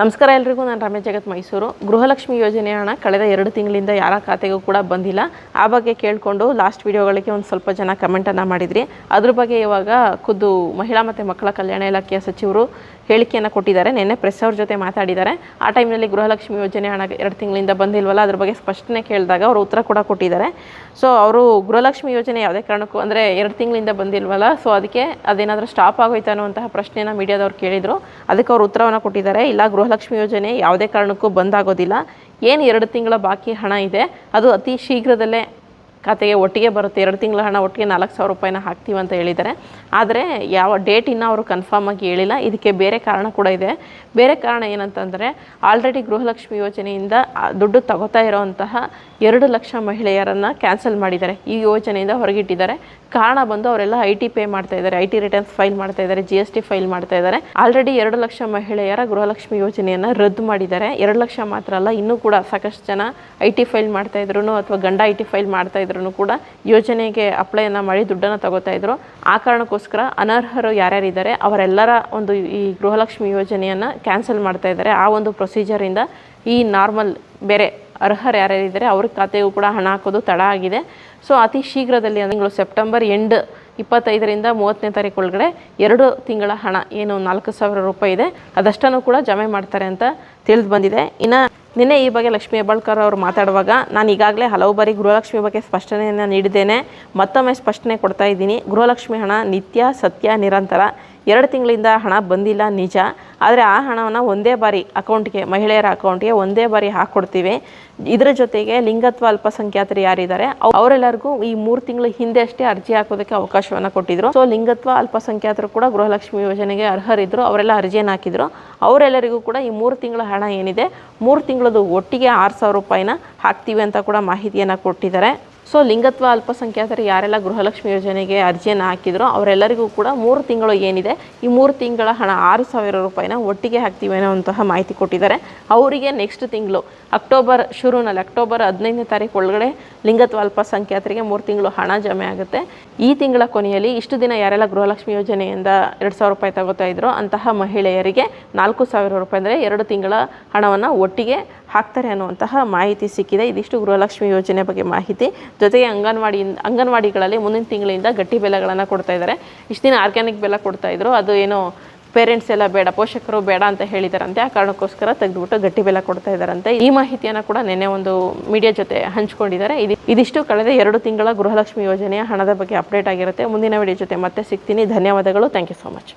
ನಮಸ್ಕಾರ ಎಲ್ರಿಗೂ, ನಾನು ರಮೇಶ್ ಜಗತ್ ಮೈಸೂರು. ಗೃಹಲಕ್ಷ್ಮಿ ಯೋಜನೆ ಹಣ ಕಳೆದ ಎರಡು ತಿಂಗಳಿಂದ ಯಾರ ಖಾತೆಗೂ ಕೂಡ ಬಂದಿಲ್ಲ. ಆ ಬಗ್ಗೆ ಕೇಳಿಕೊಂಡು ಲಾಸ್ಟ್ ವಿಡಿಯೋಗಳಿಗೆ ಒಂದು ಸ್ವಲ್ಪ ಜನ ಕಮೆಂಟನ್ನು ಮಾಡಿದ್ರಿ. ಅದ್ರ ಬಗ್ಗೆ ಇವಾಗ ಖುದ್ದು ಮಹಿಳಾ ಮತ್ತು ಮಕ್ಕಳ ಕಲ್ಯಾಣ ಇಲಾಖೆಯ ಸಚಿವರು ಹೇಳಿಕೆಯನ್ನು ಕೊಟ್ಟಿದ್ದಾರೆ. ನಿನ್ನೆ ಪ್ರೆಸ್ ಅವ್ರ ಜೊತೆ ಮಾತಾಡಿದ್ದಾರೆ. ಆ ಟೈಮ್ನಲ್ಲಿ ಗೃಹಲಕ್ಷ್ಮಿ ಯೋಜನೆ ಹಣ ಎರಡು ತಿಂಗಳಿಂದ ಬಂದಿಲ್ವಲ್ಲ, ಅದ್ರ ಬಗ್ಗೆ ಸ್ಪಷ್ಟನೆ ಕೇಳಿದಾಗ ಅವರು ಉತ್ತರ ಕೂಡ ಕೊಟ್ಟಿದ್ದಾರೆ. ಸೊ ಅವರು ಗೃಹಲಕ್ಷ್ಮಿ ಯೋಜನೆ ಯಾವುದೇ ಕಾರಣಕ್ಕೂ ಅಂದರೆ ಎರಡು ತಿಂಗಳಿಂದ ಬಂದಿಲ್ವಲ್ಲ ಸೊ ಅದಕ್ಕೆ ಅದೇನಾದರೂ ಸ್ಟಾಪ್ ಆಗೋಯ್ತು ಅನ್ನುವಂತಹ ಪ್ರಶ್ನೆಯನ್ನು ಮೀಡಿಯಾದವ್ರು ಕೇಳಿದರು. ಅದಕ್ಕೆ ಅವರು ಉತ್ತರವನ್ನು ಕೊಟ್ಟಿದ್ದಾರೆ. ಇಲ್ಲ ಗೃಹಲಕ್ಷ್ಮಿ ಯೋಜನೆ ಯಾವುದೇ ಕಾರಣಕ್ಕೂ ಬಂದಾಗೋದಿಲ್ಲ ಏನು ಎರಡು ತಿಂಗಳ ಬಾಕಿ ಹಣ ಇದೆ ಅದು ಅತಿ ಶೀಘ್ರದಲ್ಲೇ ಖಾತೆಗೆ ಒಟ್ಟಿಗೆ ಬರುತ್ತೆ, ಎರಡು ತಿಂಗಳ ಹಣ ಒಟ್ಟಿಗೆ ನಾಲ್ಕು ಸಾವಿರ ರೂಪಾಯಿನ ಹಾಕ್ತೀವಿ ಅಂತ ಹೇಳಿದ್ದಾರೆ. ಆದರೆ ಯಾವ ಡೇಟ್ ಇನ್ನೂ ಅವರು ಕನ್ಫರ್ಮ್ ಆಗಿ ಹೇಳಿಲ್ಲ. ಇದಕ್ಕೆ ಬೇರೆ ಕಾರಣ ಕೂಡ ಇದೆ. ಬೇರೆ ಕಾರಣ ಏನಂತಂದರೆ ಆಲ್ರೆಡಿ ಗೃಹಲಕ್ಷ್ಮಿ ಯೋಜನೆಯಿಂದ ದುಡ್ಡು ತಗೋತಾ ಇರೋವಂತಹ ಎರಡು ಲಕ್ಷ ಮಹಿಳೆಯರನ್ನು ಕ್ಯಾನ್ಸಲ್ ಮಾಡಿದ್ದಾರೆ. ಈ ಯೋಜನೆಯಿಂದ ಹೊರಗಿಟ್ಟಿದ್ದಾರೆ. ಕಾರಣ ಬಂದು ಅವರೆಲ್ಲ ಐ ಟಿ ಪೇ ಮಾಡ್ತಾ ಇದ್ದಾರೆ. ಐ ಟಿ ರಿಟರ್ನ್ಸ್ ಫೈಲ್ ಮಾಡ್ತಾ ಇದ್ದಾರೆ. ಜಿ ಎಸ್ ಟಿ ಫೈಲ್ ಮಾಡ್ತಾ ಇದ್ದಾರೆ. ಆಲ್ರೆಡಿ ಎರಡು ಲಕ್ಷ ಮಹಿಳೆಯರ ಗೃಹಲಕ್ಷ್ಮಿ ಯೋಜನೆಯನ್ನು ರದ್ದು ಮಾಡಿದ್ದಾರೆ. ಎರಡು ಲಕ್ಷ ಮಾತ್ರ ಅಲ್ಲ, ಇನ್ನೂ ಕೂಡ ಸಾಕಷ್ಟು ಜನ ಐ ಟಿ ಫೈಲ್ ಮಾಡ್ತಾ ಇದ್ರು ಅಥವಾ ಗಂಡ ಐ ಟಿ ಫೈಲ್ ಮಾಡ್ತಾ ಇದ್ರು ಕೂಡ ಯೋಜನೆಗೆ ಅಪ್ಲೈಯನ್ನು ಮಾಡಿ ದುಡ್ಡನ್ನು ತಗೋತಾ ಇದ್ರು. ಆ ಕಾರಣಕ್ಕೋಸ್ಕರ ಅನರ್ಹರು ಯಾರ್ಯಾರಿದ್ದಾರೆ, ಅವರೆಲ್ಲರ ಒಂದು ಈ ಗೃಹಲಕ್ಷ್ಮಿ ಯೋಜನೆಯನ್ನು ಕ್ಯಾನ್ಸಲ್ ಮಾಡ್ತಾ ಇದ್ದಾರೆ. ಆ ಒಂದು ಪ್ರೊಸೀಜರಿಂದ ಈ ನಾರ್ಮಲ್ ಬೇರೆ ಅರ್ಹರು ಯಾರ್ಯಾರಿದ್ದಾರೆ, ಅವ್ರ ಖಾತೆಗೂ ಕೂಡ ಹಣ ಹಾಕೋದು ತಡ ಆಗಿದೆ. ಸೊ ಅತಿ ಶೀಘ್ರದಲ್ಲಿ ತಿಂಗಳು ಸೆಪ್ಟೆಂಬರ್ ಎಂಡ್ ಇಪ್ಪತ್ತೈದರಿಂದ ಮೂವತ್ತನೇ ತಾರೀಕು ಒಳಗಡೆ ಎರಡು ತಿಂಗಳ ಹಣ, ಏನು ನಾಲ್ಕು ಸಾವಿರ ರೂಪಾಯಿ ಇದೆ, ಅದಷ್ಟನ್ನು ಕೂಡ ಜಮೆ ಮಾಡ್ತಾರೆ ಅಂತ ತಿಳಿದು ಬಂದಿದೆ. ಇನ್ನು ನಿನ್ನೆ ಈ ಬಗ್ಗೆ ಲಕ್ಷ್ಮೀ ಹೆಬ್ಬಾಳ್ಕರ್ ಅವರು ಮಾತಾಡುವಾಗ ನಾನು ಈಗಾಗಲೇ ಹಲವು ಬಾರಿ ಗೃಹಲಕ್ಷ್ಮಿ ಬಗ್ಗೆ ಸ್ಪಷ್ಟನೆಯನ್ನು ನೀಡಿದ್ದೇನೆ. ಮತ್ತೊಮ್ಮೆ ಸ್ಪಷ್ಟನೆ ಕೊಡ್ತಾ ಇದ್ದೀನಿ. ಗೃಹಲಕ್ಷ್ಮಿ ಹಣ ನಿತ್ಯ, ಸತ್ಯ, ನಿರಂತರ. ಎರಡು ತಿಂಗಳಿಂದ ಹಣ ಬಂದಿಲ್ಲ ನಿಜ. ಆದರೆ ಆ ಹಣವನ್ನು ಒಂದೇ ಬಾರಿ ಅಕೌಂಟ್ಗೆ, ಮಹಿಳೆಯರ ಅಕೌಂಟ್ಗೆ ಒಂದೇ ಬಾರಿ ಹಾಕ್ಕೊಡ್ತೀವಿ ಇದರ ಜೊತೆಗೆ ಲಿಂಗತ್ವ ಅಲ್ಪಸಂಖ್ಯಾತರು ಯಾರಿದ್ದಾರೆ, ಅವ್- ಅವರೆಲ್ಲರಿಗೂ ಈ ಮೂರು ತಿಂಗಳ ಹಿಂದೆ ಅಷ್ಟೇ ಅರ್ಜಿ ಹಾಕೋದಕ್ಕೆ ಅವಕಾಶವನ್ನು ಕೊಟ್ಟಿದ್ರು. ಸೊ ಲಿಂಗತ್ವ ಅಲ್ಪಸಂಖ್ಯಾತರು ಕೂಡ ಗೃಹಲಕ್ಷ್ಮಿ ಯೋಜನೆಗೆ ಅರ್ಹರಿದ್ದರು ಅವರೆಲ್ಲ ಅರ್ಜಿಯನ್ನು ಹಾಕಿದ್ರು. ಅವರೆಲ್ಲರಿಗೂ ಕೂಡ ಈ ಮೂರು ತಿಂಗಳ ಹಣ ಏನಿದೆ, ಮೂರು ತಿಂಗಳದು ಒಟ್ಟಿಗೆ ಆರು ಸಾವಿರ ರೂಪಾಯಿನ ಹಾಕ್ತೀವಿ ಅಂತ ಕೂಡ ಮಾಹಿತಿಯನ್ನು ಕೊಟ್ಟಿದ್ದಾರೆ. ಸೊ ಲಿಂಗತ್ವ, ಅಲ್ಪಸಂಖ್ಯಾತರು ಯಾರೆಲ್ಲ ಗೃಹಲಕ್ಷ್ಮಿ ಯೋಜನೆಗೆ ಅರ್ಜಿಯನ್ನು ಹಾಕಿದ್ರೋ ಅವರೆಲ್ಲರಿಗೂ ಕೂಡ ಮೂರು ತಿಂಗಳು ಏನಿದೆ, ಈ ಮೂರು ತಿಂಗಳ ಹಣ ಆರು ಸಾವಿರ ರೂಪಾಯಿನ ಒಟ್ಟಿಗೆ ಹಾಕ್ತೀವಿ ಅನ್ನೋಂತಹ ಮಾಹಿತಿ ಕೊಟ್ಟಿದ್ದಾರೆ. ಅವರಿಗೆ ನೆಕ್ಸ್ಟ್ ತಿಂಗಳು, ಅಕ್ಟೋಬರ್ ಶುರುವಿನಲ್ಲಿ ಅಕ್ಟೋಬರ್ ಹದಿನೈದನೇ ತಾರೀಕು ಒಳಗಡೆ ಲಿಂಗತ್ವ, ಅಲ್ಪಸಂಖ್ಯಾತರಿಗೆ ಮೂರು ತಿಂಗಳು ಹಣ ಜಮೆ ಆಗುತ್ತೆ. ಈ ತಿಂಗಳ ಕೊನೆಯಲ್ಲಿ ಇಷ್ಟು ದಿನ ಯಾರೆಲ್ಲ ಗೃಹಲಕ್ಷ್ಮಿ ಯೋಜನೆಯಿಂದ ಎರಡು ಸಾವಿರ ರೂಪಾಯಿ ತಗೋತಾ ಇದ್ರೋ ಅಂತಹ ಮಹಿಳೆಯರಿಗೆ ನಾಲ್ಕು ಸಾವಿರ ರೂಪಾಯಿ ಅಂದರೆ ಎರಡು ತಿಂಗಳ ಹಣವನ್ನು ಒಟ್ಟಿಗೆ ಹಾಕ್ತಾರೆ ಅನ್ನುವಂತಹ ಮಾಹಿತಿ ಸಿಕ್ಕಿದೆ. ಇದಿಷ್ಟು ಗೃಹಲಕ್ಷ್ಮಿ ಯೋಜನೆ ಬಗ್ಗೆ ಮಾಹಿತಿ. ಜೊತೆಗೆ ಅಂಗನವಾಡಿಯಿಂದ ಅಂಗನವಾಡಿಗಳಲ್ಲಿ ಮುಂದಿನ ತಿಂಗಳಿಂದ ಗಟ್ಟಿ ಬೆಲೆಗಳನ್ನು ಕೊಡ್ತಾ ಇದ್ದಾರೆ ಇಷ್ಟು ದಿನ ಆರ್ಗ್ಯಾನಿಕ್ ಬೆಲೆ ಕೊಡ್ತಾ ಇದ್ರು. ಅದು ಏನು ಪೇರೆಂಟ್ಸ್ ಎಲ್ಲ ಬೇಡ, ಪೋಷಕರು ಬೇಡ ಅಂತ ಹೇಳಿದಾರಂತೆ. ಆ ಕಾರಣಕ್ಕೋಸ್ಕರ ತೆಗೆದುಬಿಟ್ಟು ಗಟ್ಟಿ ಬೆಲೆ ಕೊಡ್ತಾ ಇದ್ದಾರಂತೆ ಈ ಮಾಹಿತಿಯನ್ನು ಕೂಡ ನಿನ್ನೆ ಒಂದು ಮೀಡಿಯಾ ಜೊತೆ ಹಂಚಿಕೊಂಡಿದ್ದಾರೆ ಇದು, ಇದಿಷ್ಟು ಕಳೆದ ಎರಡು ತಿಂಗಳ ಗೃಹಲಕ್ಷ್ಮಿ ಯೋಜನೆಯ ಹಣದ ಬಗ್ಗೆ ಅಪ್ಡೇಟ್ ಆಗಿರುತ್ತೆ. ಮುಂದಿನ ವಿಡಿಯೋ ಜೊತೆ ಮತ್ತೆ ಸಿಗ್ತೀನಿ. ಧನ್ಯವಾದಗಳು. Thank you so much